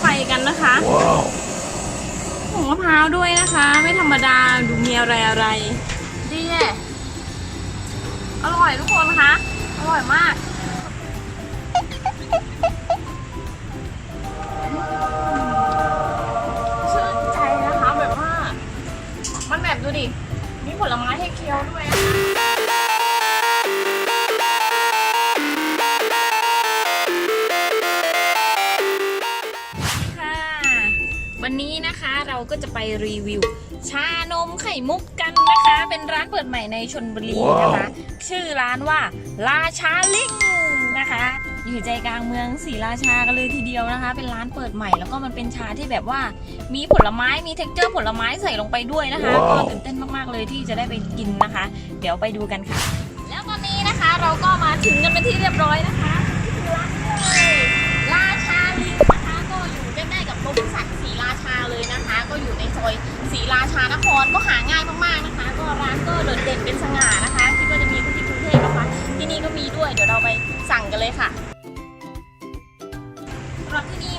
ไฟกันนะคะผงมะพร้าวด้วยนะคะ ไม่ธรรมดาดูมีอะไรอะไรดีแน่อร่อยทุกคนคะ อร่อยมาก วันนี้นะคะเราก็จะไปรีวิว ชานมไข่มุกกันนะคะ เป็นร้านเปิดใหม่ในชนบุรีนะคะ ชื่อร้านว่าราชาลิงนะคะ อยู่ใจกลางเมืองศรีราชากันเลยทีเดียวนะคะ เป็นร้านเปิดใหม่แล้วก็มันเป็นชาที่แบบว่ามีผลไม้มีเท็กเจอร์ผลไม้ใส่ลงไปด้วยนะคะก็ตื่นเต้นมากๆเลยที่จะได้ไปกินนะคะ เดี๋ยวไปดูกันค่ะ แล้วตอนนี้นะคะเราก็มาถึงกันเป็นที่เรียบร้อยนะคะที่ร้านเลย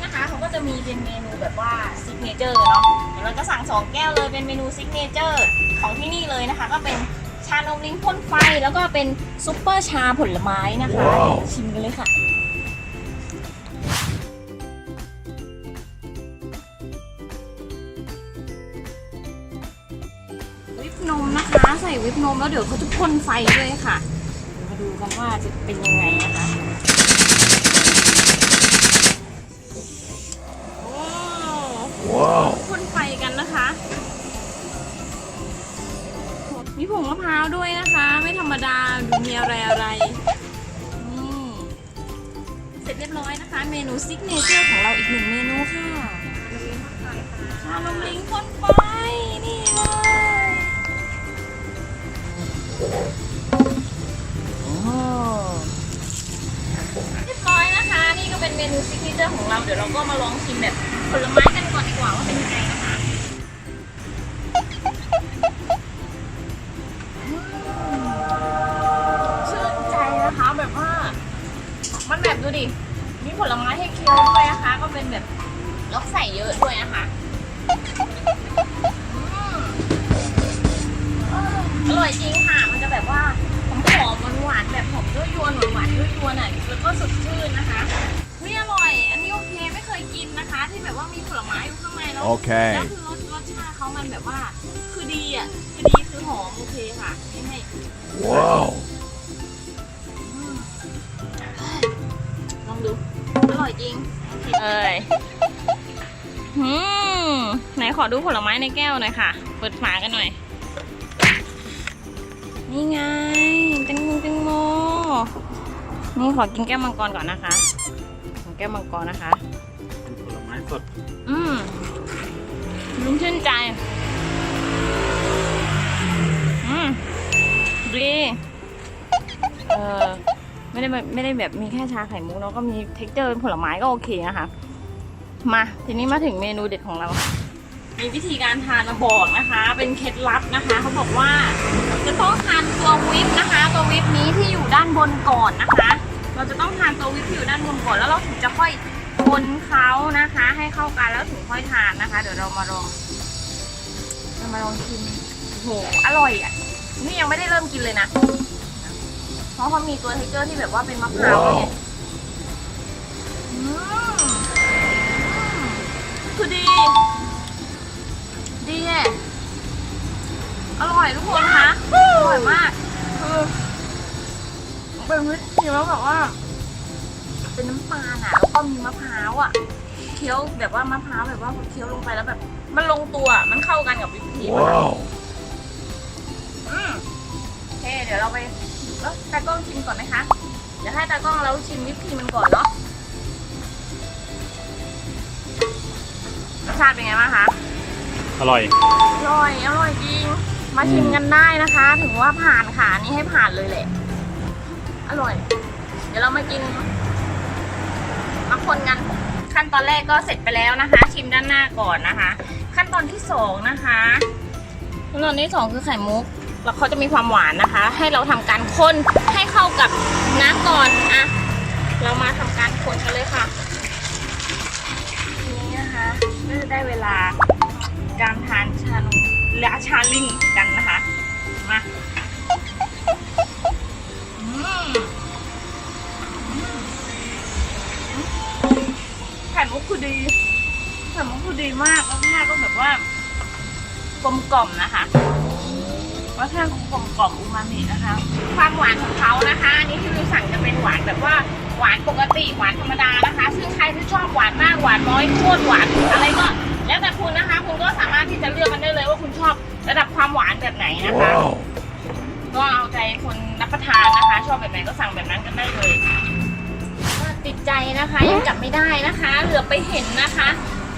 นี่นะคะเขาก็จะมีเป็นเมนูแบบว่าซิกเนเจอร์เนาะเดี๋ยวเราจะสั่งสองแก้วเลยเป็นเมนูซิกเนเจอร์ของที่นี่เลยนะคะ ก็เป็นชานมลิงพ่นไฟแล้วก็เป็นซุปเปอร์ชาผลไม้นะคะว้าวชิมกันเลยค่ะ วิปนมนะคะ ใส่วิปนมแล้วเดี๋ยวเขาจะพ่นไฟด้วยค่ะเดี๋ยวมาดูกันว่าจะเป็นยังไงนะคะะพร้าวด้วยนะคะ ไม่ธรรมดาดูมีอะไรอะไรนี่เสร็จเรียบร้อยนะคะ เมนูซิกเนเจอร์ของเราอีกหนึ่งเมนูค่ะชานมลิงพ่นไฟนี่เลยโอ้เรียบร้อยนะคะ นี่ก็เป็นเมนูซิกเนเจอร์ของเราเดี๋ยวเราก็มาลองชิมแบบผลไม้กันก่อนดีกว่าว่าเป็นยังไงนะคะ แบบว่ามีผลไม้อยู่ข้างในแล้ว Okay. แล้วคือรสรสชาติเขามันแบบว่า คือดีอะคือดีคือหอมโอเคค่ะไม่ให้ Wow. อืมลองดูอร่อยจริงโอเคเอ้ยหืมไหนขอดูผลไม้ในแก้วหน่อยค่ะ เปิดฝากันหน่อย นี่ไงแตงโมแตงโมนี่ขอกินแก้วมังกรก่อนนะคะ ขอแก้วมังกรนะคะผลไม้ สด อืมลุงชื่นใจ อืมดีเออไม่ได้แบบไม่ได้แบบมีแค่ชาไข่มุกแล้วก็มีเท็กเจอร์ผลไม้ก็โอเคนะคะ มาทีนี้มาถึงเมนูเด็ดของเรา มีวิธีการทานมาบอกนะคะ เป็นเคล็ดลับนะคะเขาบอกว่าจะต้องทานตัววิปนะคะ ตัววิปนี้ที่อยู่ด้านบนก่อนนะคะ เราจะต้องทานตัววิปที่อยู่ด้านบนก่อนแล้วเราถึงจะค่อยคนเขานะคะ เข้ากันแล้วถึงค่อยทานนะคะ เดี๋ยวเรามาลองเรามาลองชิมโอ้โหอร่อยอะ นี่ยังไม่ได้เริ่มกินเลยนะ เพราะเขามีตัวเทคเจอร์ที่แบบว่าเป็นมะพร้าวไงอืมอืมคือดี ดีอะอร่อยทุกคนคะอร่อยมาก คือเป็นวิธีแล้วแบบว่า เป็นน้ำตาลอะ แล้วก็มีมะพร้าวอะเคี้ยวแบบว่ามะพร้าวแบบว่าเคี้ยวลงไปแล้วแบบ มันลงตัวมันเข้ากันกับวิปครีมอะ Wow. อืมโอเคเดี๋ยวเราไปแล้วตากล้องชิมก่อนไหมคะเดี๋ยวให้ตากล้องเราชิมวิปครีมมันก่อนเนาะรสชาติเป็นไงบ้างคะอร่อย อร่อยอร่อยจริง มาชิมกันได้นะคะถึงว่าผ่านค่ะอันนี่ให้ผ่านเลยแหละ อร่อย เดี๋ยวเรามากินมาคนกัน ขั้นตอนแรกก็เสร็จไปแล้วนะคะ ชิมด้านหน้าก่อนนะคะ ขั้นตอนที่สองนะคะขั้นตอนที่สองคือไข่มุกแล้วเขาจะมีความหวานนะคะ ให้เราทำการคนให้เข้ากับน้ำก่อนอะเรามาทำการคนกันเลยค่ะนี่นะคะก็จะได้เวลาการทานชานมและชาลิงกันนะคะมา ข่มุกคือดีไข่มุกคือดีมากรสชาติก็แบบว่ากลมกล่อมนะคะรสชาติกลมกล่อมอูมามินะคะ ความหวานของเขานะคะอันนี้ที่เราสั่งจะเป็นหวานแบบว่าหวานปกติหวานธรรมดานะคะ ซึ่งใครที่ชอบหวานมากหวานน้อยโคตรหวานอะไรก็ แล้วแต่คุณนะคะ คุณก็สามารถที่จะเลือกมันได้เลยว่าคุณชอบระดับความหวานแบบไหนนะคะก็เอาใจคนรับประทานนะคะ ชอบแบบไหนก็สั่งแบบนั้นกันได้เลยว่า ติดใจนะคะ ยังกลับไม่ได้นะคะ เหลือไปเห็นนะคะ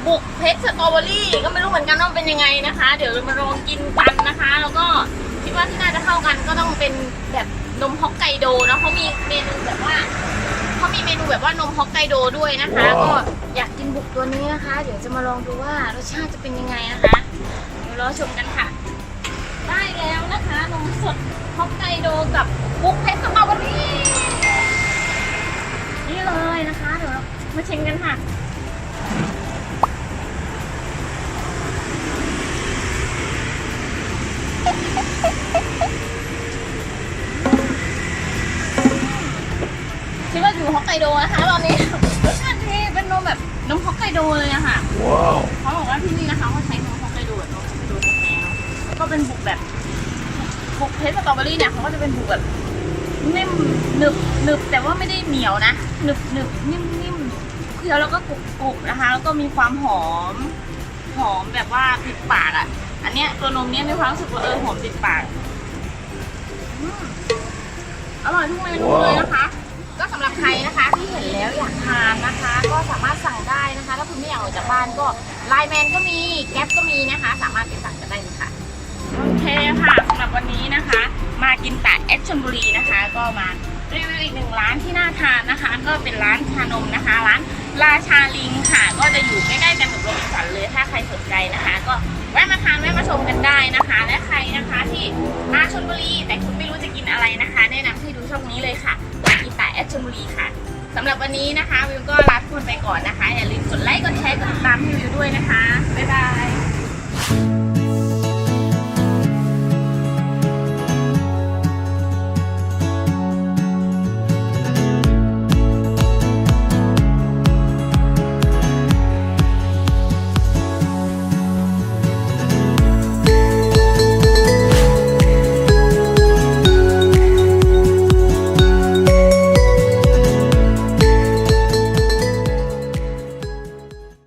บุกเพชรสตรอเบอรี่ก็ไม่รู้เหมือนกันว่าเป็นยังไงนะคะ เดี๋ยวเรามาลองกินกันนะคะ แล้วก็คิดว่าที่น่าจะเข้ากันก็ต้องเป็นแบบนมฮอกไกโดเนอะเขามีเมนูแบบว่าเขามีเมนูแบบว่านมฮอกไกโดด้วยนะคะ ก็อยากกินบุกตัวนี้นะคะ เดี๋ยวจะมาลองดูว่ารสชาติจะเป็นยังไงนะคะเดี๋ยวรอชมกันค่ะ ได้แล้วนะคะนมสดฮอกไกโดกับบุกเพชรสตรอเบอรี่นี่ เลยนะคะเดี๋ยวเรามาชิมกันค่ะคิดว่าอยู่ฮอกไกโดนะคะตอนนี้รสชาติดีเป็นนมแบบนมฮอกไกโดเลยอะค่ะ Wow. เขาบอกว่าที่นี่นะคะเขาใช้นมฮอกไกโดแบบนมฮอกไกโดแท้ๆแล้วก็เป็นบุกแบบบุกเพชรสตรอเบอรี่เนี่ยเขาก็จะเป็นบุกแบบ นิ่มหนึบหนึบแต่ว่าไม่ได้เหนียวนะหนึบหนึบนิ่มนิ่มเคี้ยวแล้วก็กรุบกรุบนะคะ แล้วก็มีความหอม หอมแบบว่าติดปากอะ อันเนี้ยตัวนมเนี้ยมีความรู้สึกว่าเออหอมติดปากอร่อยทุกเมนูเลยนะคะ ก็สำหรับใครนะคะที่เห็นแล้วอยากทานนะคะ ก็สามารถสั่งได้นะคะ ถ้าคุณไม่อยากออกจากบ้านก็ไลน์แมนก็มีแก๊ปก็มีนะคะ สามารถไปสั่งกันได้เลยค่ะ โอเคค่ะสำหรับวันนี้นะคะ มากินแต่แอชชลบุรีนะคะ ก็มารีวิวอีกหนึ่งร้านที่น่าทานนะคะ ก็เป็นร้านชานมนะคะ ร้านราชาลิงค่ะ ก็จะอยู่ใกล้ๆกันกับ